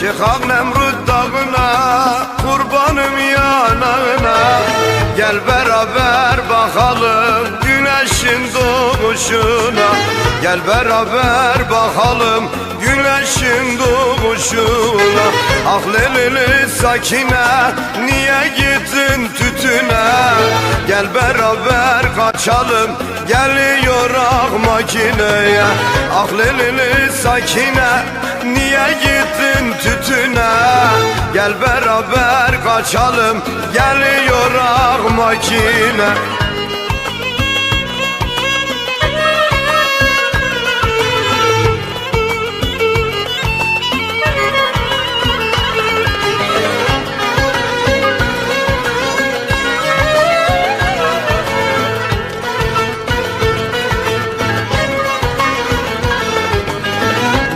Çıkak Nemrut dağına Kurbanım yanağına. Gel beraber bakalım Güneşin doğuşuna. Gel beraber bakalım Güneşin doğuşuna. Ah lelili sakine Niye gittin tütüne? Gel beraber kaçalım Geliyor ah makineye. Ah lelili sakine Niye gittin Gel beraber kaçalım. Geliyor ah makine.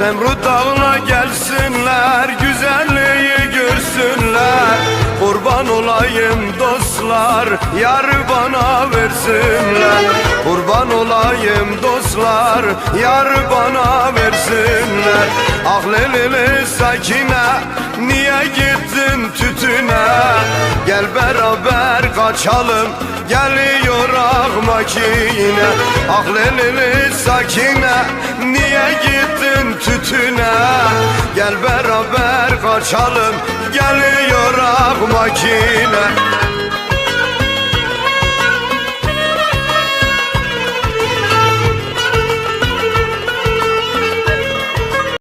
Nemrut dağına gelsinler Güzelliği dostlar Yarı bana versinler. Kurban olayım dostlar Yarı bana versinler. Ah lelili sakine Niye gittin tütüne? Gel beraber kaçalım Geliyor ah makine. Ah lelili sakine Niye gittin tütüne? Gel beraber kaçalım Geliyor ah makine